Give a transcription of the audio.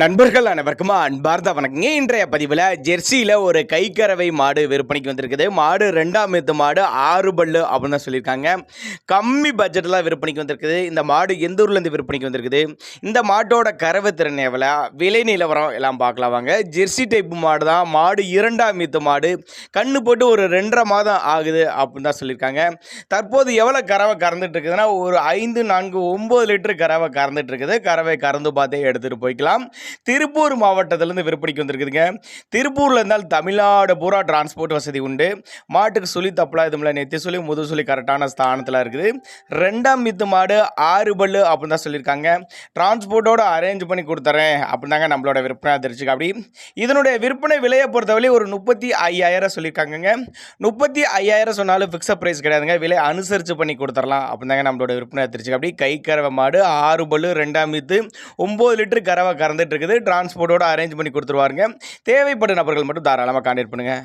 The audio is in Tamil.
நண்பர்கள் அனைவருக்கும் அன்பார்ந்த வணக்கங்க. இன்றைய பதிவில் ஜெர்சியில் ஒரு கைக்கறவை மாடு விற்பனைக்கு வந்திருக்குது. மாடு ரெண்டாம் எத்து மாடு ஆறு பல்லு அப்படின்னு சொல்லியிருக்காங்க. கம்மி பட்ஜெட்டில் விற்பனைக்கு வந்திருக்குது. இந்த மாடு எந்த ஊர்லேருந்து விற்பனைக்கு வந்திருக்குது? இந்த மாட்டோட கறவை திறன் எவ்வளோ? விலை நிலவரம் எல்லாம் பார்க்கலாம் வாங்க. ஜெர்சி டைப் மாடு தான். மாடு இரண்டாம் எத்து மாடு. கண்ணு போட்டு ஒரு ரெண்டரை மாதம் ஆகுது அப்படின்னு தான் சொல்லியிருக்காங்க. தற்போது எவ்வளோ கறவை கறந்துட்டு இருக்குதுன்னா ஒரு ஐந்து நான்கு ஒம்பது லிட்டர் கறவை கறந்துட்டு இருக்குது. கறவை கறந்து பார்த்தே எடுத்துகிட்டு போய்க்கலாம். திருப்பூர் மாவட்டத்திலேருந்து விற்பனைக்கு வந்திருக்குதுங்க. திருப்பூரில் இருந்தால் தமிழ்நாடு பூரா டிரான்ஸ்போர்ட் வசதி உண்டு. மாட்டுக்கு சொல்லி தப்பலா இதுமில்ல நெத்தி சொல்லி முது சொல்லி கரெக்டான ஸ்தானத்தில் இருக்குது. ரெண்டாம் மித்து மாடு ஆறு பல்லு அப்படின்னு தான் சொல்லியிருக்காங்க. டிரான்ஸ்போர்ட்டோடு அரேஞ்ச் பண்ணி கொடுத்துறேன் அப்படின்னு தாங்க நம்மளோட விற்பனை தெரிஞ்சுக்க அப்படி. இதனுடைய விற்பனை விலையை பொறுத்தவரை ஒரு முப்பத்தி ஐயாயிரம் சொல்லியிருக்காங்கங்க. முப்பத்தி ஐயாயிரம் சொன்னாலும் ஃபிக்ஸட் ப்ரைஸ் கிடையாதுங்க. விலை அனுசரித்து பண்ணி கொடுத்துடலாம் அப்படின்னு தாங்க நம்மளோட விற்பனை தெரிஞ்சுக்க அப்படி. கை கறவை மாடு ஆறு பல்லு ரெண்டாம் மித்து ஒம்பது லிட்டர் கறவை கறந்துட்டு இருக்குது. டிரான்ஸ்போர்ட்டோட அரேஞ்ச் பண்ணி கொடுத்துருவாருங்க. தேவைப்படும் நபர்கள் மட்டும் தாராளமாக கான்டாக்ட் பண்ணுங்கள்